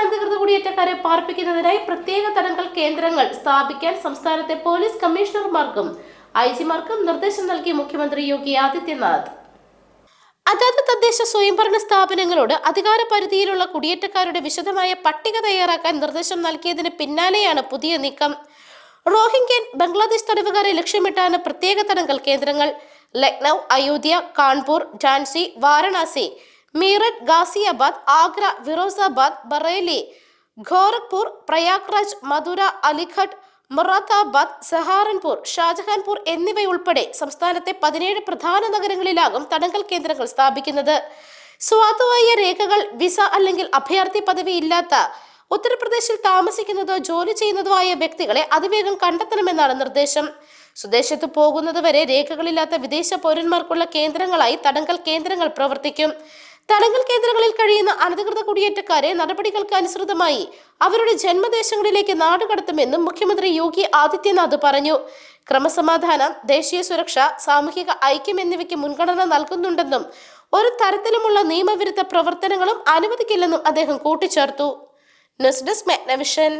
അനധികൃത കുടിയേറ്റക്കാരെ പാർപ്പിക്കുന്നതിനായി പ്രത്യേക തടങ്കൽ കേന്ദ്രങ്ങൾ സ്ഥാപിക്കാൻ സംസ്ഥാനത്തെ പോലീസ് കമ്മീഷണർമാർക്കും ഐ ജിമാർക്കും നിർദ്ദേശം നൽകി മുഖ്യമന്ത്രി യോഗി ആദിത്യനാഥ്. അതാത് തദ്ദേശ സ്വയംഭരണ സ്ഥാപനങ്ങളോട് അധികാര പരിധിയിലുള്ള കുടിയേറ്റക്കാരുടെ വിശദമായ പട്ടിക തയ്യാറാക്കാൻ നിർദ്ദേശം നൽകിയതിന് പിന്നാലെയാണ് പുതിയ നീക്കം. റോഹിംഗ്യൻ ബംഗ്ലാദേശ് തടവുകാരെ ലക്ഷ്യമിട്ടാണ് പ്രത്യേക തടങ്കൽ കേന്ദ്രങ്ങൾ. ലക്നൗ അയോധ്യ കാൺപൂർ ഝാൻസി വാരണാസി മീററ്റ് ഗാസിയാബാദ് ആഗ്ര ഫിറോസാബാദ് ബറേലി ഗോരഖ്പൂർ പ്രയാഗ്രാജ് മധുര അലിഘട്ട് മൊറാദാബാദ് സഹാറൻപൂർ ഷാജഹാൻപൂർ എന്നിവയുൾപ്പെടെ സംസ്ഥാനത്തെ പതിനേഴ് പ്രധാന നഗരങ്ങളിലാകും തടങ്കൽ കേന്ദ്രങ്ങൾ സ്ഥാപിക്കുന്നത്. സ്വാതുവായ രേഖകൾ വിസ അല്ലെങ്കിൽ അഭയാർത്ഥി പദവി ഇല്ലാത്ത ഉത്തർപ്രദേശിൽ താമസിക്കുന്നതോ ജോലി ചെയ്യുന്നതോ ആയ വ്യക്തികളെ അതിവേഗം കണ്ടെത്തണമെന്നാണ് നിർദ്ദേശം. സ്വദേശത്ത് പോകുന്നതുവരെ രേഖകളില്ലാത്ത വിദേശ പൗരന്മാർക്കുള്ള കേന്ദ്രങ്ങളായി തടങ്കൽ കേന്ദ്രങ്ങൾ പ്രവർത്തിക്കും. തടങ്കൽ കേന്ദ്രങ്ങളിൽ കഴിയുന്ന അനധികൃത കുടിയേറ്റക്കാരെ നടപടികൾക്ക് അനുസൃതമായി അവരുടെ ജന്മദേശങ്ങളിലേക്ക് നാടുകടത്തുമെന്നും മുഖ്യമന്ത്രി യോഗി ആദിത്യനാഥ് പറഞ്ഞു. ക്രമസമാധാനം ദേശീയ സുരക്ഷ സാമൂഹിക ഐക്യം എന്നിവയ്ക്ക് മുൻഗണന നൽകുന്നുണ്ടെന്നും ഒരു തരത്തിലുമുള്ള നിയമവിരുദ്ധ പ്രവർത്തനങ്ങളും അനുവദിക്കില്ലെന്നും അദ്ദേഹം കൂട്ടിച്ചേർത്തു. News desk മെഗ്നവിഷൻ.